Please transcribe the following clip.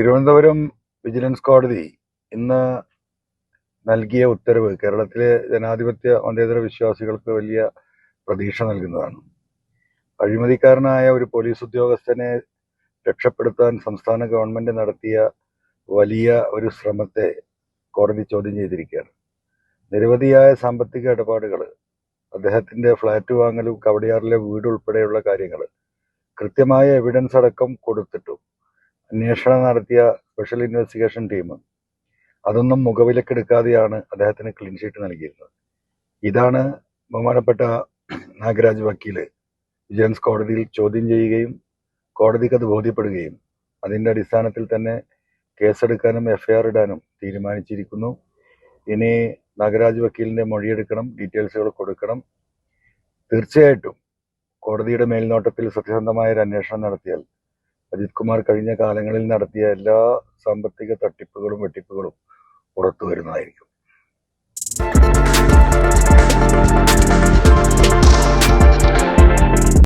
Thiruvananthapuram vigilance കോടതി ഇന്ന് നൽകിയ ഉത്തരവ് കേരളത്തിലെ ജനാധിപത്യ മതേതര വിശ്വാസികൾക്ക് വലിയ പ്രതീക്ഷ നൽകുന്നതാണ്. അഴിമതിക്കാരനായ ഒരു പോലീസ് ഉദ്യോഗസ്ഥനെ രക്ഷപ്പെടുത്താൻ സംസ്ഥാന ഗവൺമെന്റ് നടത്തിയ വലിയ ഒരു ശ്രമത്തെ കോടതി ചോദ്യം ചെയ്തിരിക്കുകയാണ്. നിരവധിയായ സാമ്പത്തിക ഇടപാടുകൾ അദ്ദേഹത്തിന്റെ ഫ്ളാറ്റ് വാങ്ങലും കവടിയാറിലെ വീട് ഉൾപ്പെടെയുള്ള കാര്യങ്ങൾ കൃത്യമായ എവിഡൻസ് അടക്കം കൊടുത്തിട്ടും അന്വേഷണം നടത്തിയ സ്പെഷ്യൽ ഇൻവെസ്റ്റിഗേഷൻ ടീം അതൊന്നും മുഖവിലക്കെടുക്കാതെയാണ് അദ്ദേഹത്തിന് ക്ലീൻ ഷീറ്റ് നൽകിയിരുന്നത്. ഇതാണ് ബഹുമാനപ്പെട്ട നാഗരാജ് വക്കീൽ വിജിലൻസ് കോടതിയിൽ ചോദ്യം ചെയ്യുകയും കോടതിക്ക് അത് ബോധ്യപ്പെടുകയും അതിന്റെ അടിസ്ഥാനത്തിൽ തന്നെ കേസെടുക്കാനും എഫ്ഐആർ ഇടാനും തീരുമാനിച്ചിരിക്കുന്നു. ഇനി നാഗരാജ് വക്കീലിന്റെ മൊഴിയെടുക്കണം ഡീറ്റെയിൽസുകൾ കൊടുക്കണം. തീർച്ചയായിട്ടും കോടതിയുടെ മേൽനോട്ടത്തിൽ സത്യസന്ധമായ ഒരു അന്വേഷണം നടത്തിയാൽ അജിത് കുമാർ കഴിഞ്ഞ കാലങ്ങളിൽ നടത്തിയ എല്ലാ സാമ്പത്തിക തട്ടിപ്പുകളും വെട്ടിപ്പുകളും പുറത്തു വരുന്നതായിരിക്കും.